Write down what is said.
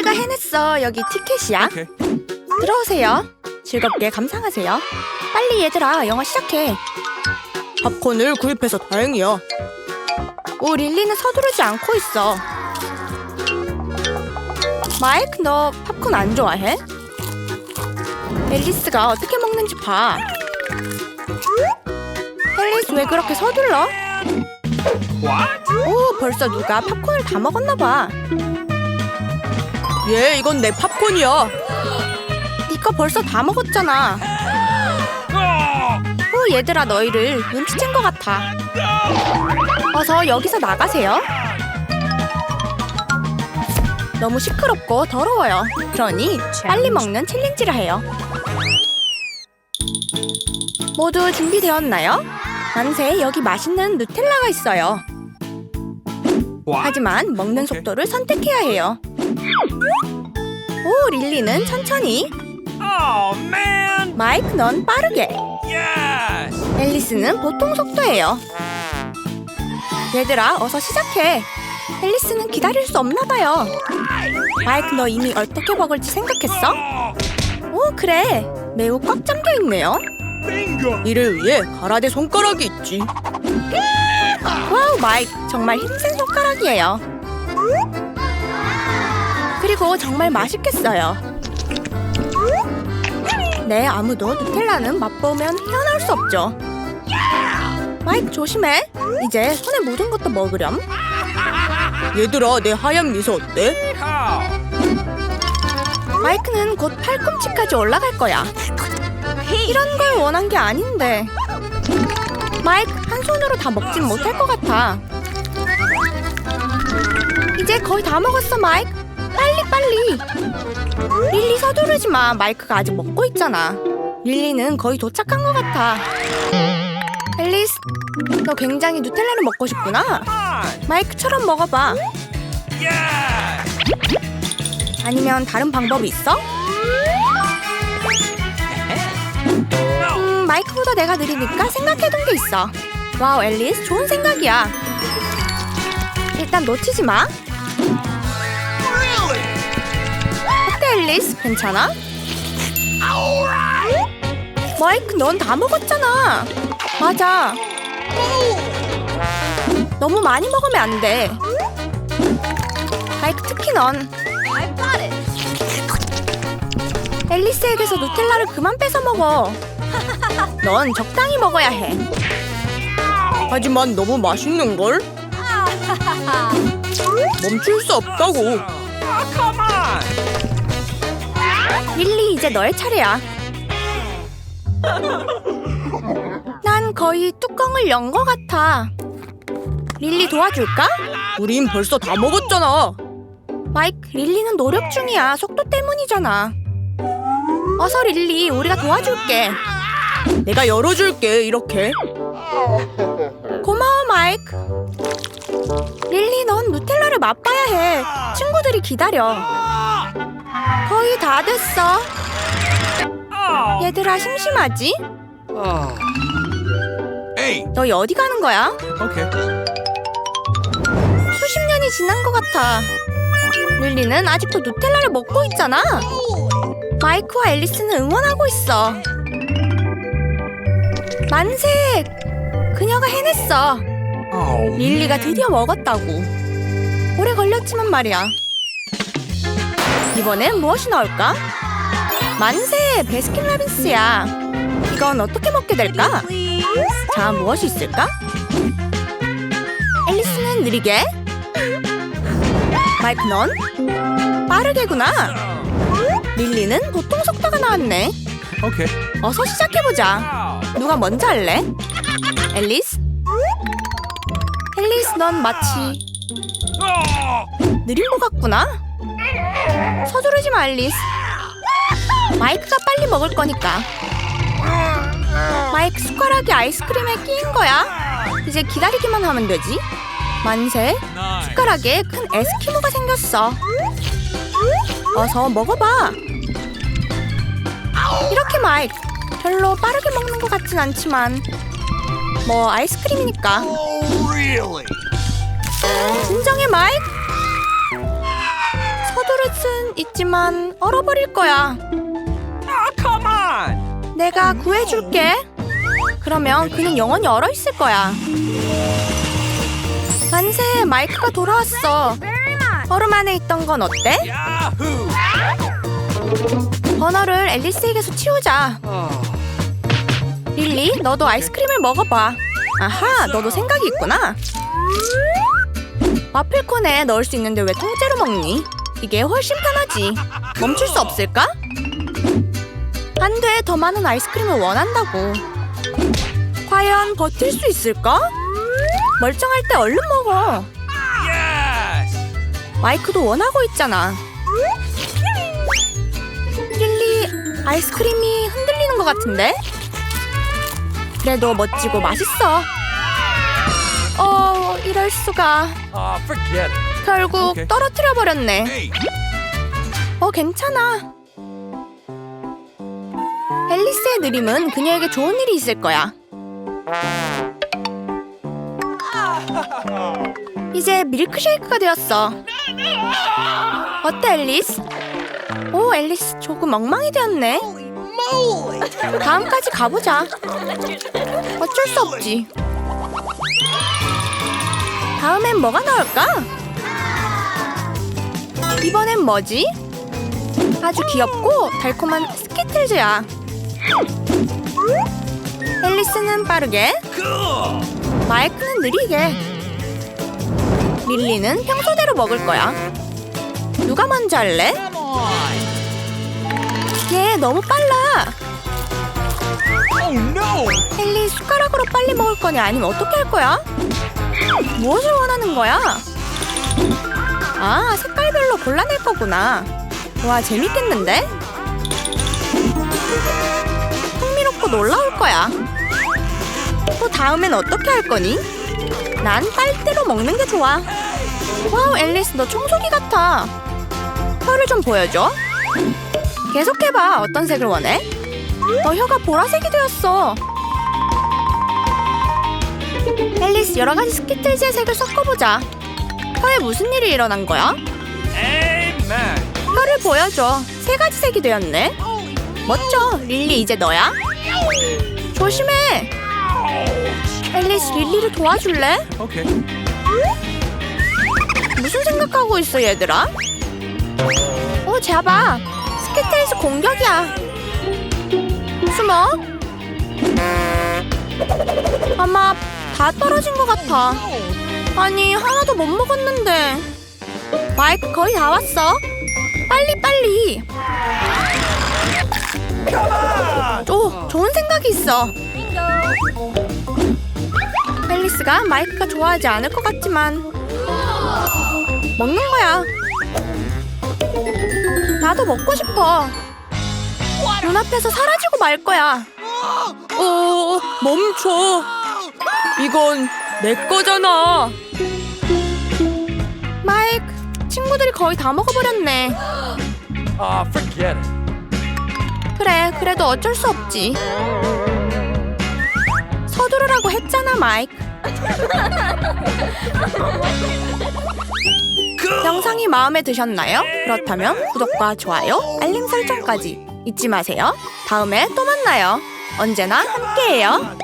릴리가 해냈어. 여기 티켓이야. Okay. 들어오세요. 즐겁게 감상하세요. 빨리 얘들아, 영화 시작해. 팝콘을 구입해서 다행이야. 오, 릴리는 서두르지 않고 있어. 마이크, 너 팝콘 안 좋아해? 앨리스가 어떻게 먹는지 봐. 앨리스 왜 그렇게 서둘러? 오, 벌써 누가 팝콘을 다 먹었나 봐. 얘, 이건 내 팝콘이야. 니거 벌써 다 먹었잖아. Oh! 오, 얘들아 너희를 눈치챈 것 같아. 어서 여기서 나가세요. 너무 시끄럽고 더러워요. 그러니 빨리 먹는 챌린지를 해요. 모두 준비되었나요? 만세 여기 맛있는 누텔라가 있어요. 하지만 먹는 속도를 선택해야 해요. 오, 릴리는 천천히. Oh! 마이크 넌 빠르게. Yes! 앨리스는 보통 속도예요. 얘들아, 어서 시작해. 앨리스는 기다릴 수 없나 봐요. 마이크 너 이미 어떻게 먹을지 생각했어? Oh, 오, 그래. 매우 꽉 잠겨 있네요. 이를 위해 가라데 손가락이 있지. 와우, 마이크 정말 힘센 손가락이에요. 그리고 정말 맛있겠어요. 네, 아무도 누텔라는 맛보면 헤어나올 수 없죠. 마이크 조심해. 이제 손에 묻은 것도 먹으렴. 얘들아, 내 하얀 미소 어때? 마이크는 곧 팔꿈치까지 올라갈 거야. 이런 걸 원한 게 아닌데. 마이크 한 손으로 다 먹진 못할 것 같아. 이제 거의 다 먹었어, 마이크. 빨리. 릴리 서두르지 마. 마이크가 아직 먹고 있잖아. 릴리는 거의 도착한 것 같아. 앨리스, 너 굉장히 누텔라를 먹고 싶구나. 마이크처럼 먹어봐. 아니면 다른 방법이 있어? 음, 마이크보다 내가 느리니까 생각해둔 게 있어. 와우, 앨리스, 좋은 생각이야. 일단 놓치지 마. 앨리스? 괜찮아? 마이크, 넌 다 먹었잖아. 맞아. 너무 많이 먹으면 안 돼. 마이크, 특히 넌. 앨리스에게서 누텔라를 그만 뺏어 먹어. 넌 적당히 먹어야 해. 하지만 너무 맛있는 걸? 멈출 수 없다고. 릴리 이제 너의 차례야. 난 거의 뚜껑을 연 것 같아. 릴리 도와줄까? 우린 벌써 다 먹었잖아. 마이크, 릴리는 노력 중이야. 속도 때문이잖아. 어서 릴리, 우리가 도와줄게. 내가 열어줄게, 이렇게. 고마워, 마이크. 릴리, 넌 누텔라를 맛봐야 해. 친구들이 기다려. 거의 다 됐어. 얘들아 심심하지? 너희 어디 가는 거야? Okay. 수십 년이 지난 것 같아. 릴리는 아직도 누텔라를 먹고 있잖아. 마이크와 앨리스는 응원하고 있어. 만세! 그녀가 해냈어. 릴리가 드디어 먹었다고. 오래 걸렸지만 말이야. 이번엔 무엇이 나올까? 만세! 베스킨라빈스야. 이건 어떻게 먹게 될까? 자, 무엇이 있을까? 앨리스는 느리게. 마이크 넌 빠르게구나. 릴리는 보통 속도가 나왔네. Okay. 어서 시작해보자. 누가 먼저 할래? 앨리스? 넌 마치 Oh! 느린 것 같구나. 서두르지 마, 앨리스. 마이크가 빨리 먹을 거니까. 마이크 숟가락이 아이스크림에 끼인 거야. 이제 기다리기만 하면 되지. 만세. 숟가락에 큰 에스키모가 생겼어. 어서 먹어봐. 이렇게 마이크. 별로 빠르게 먹는 것 같진 않지만 뭐 아이스크림이니까. 진정해 마이크. 서두르슨 있지만 얼어버릴 거야. Come on! 내가 구해줄게. 그러면 그는 영원히 얼어 있을 거야. 만세, 마이크가 돌아왔어. 얼음 안에 있던 건 어때? 버너를 앨리스에게서 치우자. 릴리, 너도 아이스크림을 먹어봐. 아하, 너도 생각이 있구나. 와플콘에 넣을 수 있는데 왜 통째로 먹니? 이게 훨씬 편하지. 멈출 수 없을까? 안 돼, 더 많은 아이스크림을 원한다고. 과연 버틸 수 있을까? 멀쩡할 때 얼른 먹어. 마이크도 원하고 있잖아. 릴리, 아이스크림이 흔들리는 것 같은데? 그래도 멋지고 맛있어. 어, 이럴 수가. Oh, forget. 결국 오케이. 떨어뜨려 버렸네. Hey! 어, 괜찮아. 앨리스의 느림은 그녀에게 좋은 일이 있을 거야. 이제 밀크쉐이크가 되었어. 어때, 앨리스? 오, 앨리스 조금 엉망이 되었네. 다음까지 가보자. 어쩔 수 없지. 다음엔 뭐가 나올까? 이번엔 뭐지? 아주 귀엽고 달콤한 스키틀즈야. 앨리스는 빠르게! 마이크는 느리게. 릴리는 평소대로 먹을 거야. 누가 먼저 할래? 얘 너무 빨라. Oh! 헨리 숟가락으로 빨리 먹을 거냐 아니면 어떻게 할 거야? 무엇을 원하는 거야? 아 색깔별로 골라낼 거구나 와 재밌겠는데? 흥미롭고 놀라울 거야 또 다음엔 어떻게 할 거니? 난 빨대로 먹는 게 좋아 와우 앨리스 너 청소기 같아 혀를 좀 보여줘 계속해봐 어떤 색을 원해? 너 혀가 보라색이 되었어. 앨리스 여러 가지 스키틀즈의 색을 섞어보자. 혀에 무슨 일이 일어난 거야? 혀를 보여줘. 세 가지 색이 되었네. 멋져. 릴리 이제 너야? 조심해. 앨리스 릴리를 도와줄래? 무슨 생각하고 있어 얘들아? 어 잡아. 스키틀즈 공격이야. 숨어. 아마 다 떨어진 것 같아. 아니 하나도 못 먹었는데. 마이크 거의 다 왔어. 빨리 빨리. 오 좋은 생각이 있어. 앨리스가 마이크가 좋아하지 않을 것 같지만 먹는 거야. 나도 먹고 싶어. 눈앞에서 사라지고 말 거야. 어, 멈춰. 이건 내 거잖아. 마이크, 친구들이 거의 다 먹어버렸네. Ah, forget it. 그래, 그래도 어쩔 수 없지. 서두르라고 했잖아, 마이크. 영상이 마음에 드셨나요? 그렇다면 구독과 좋아요, 알림 설정까지 잊지 마세요. 다음에 또 만나요. 언제나 함께해요.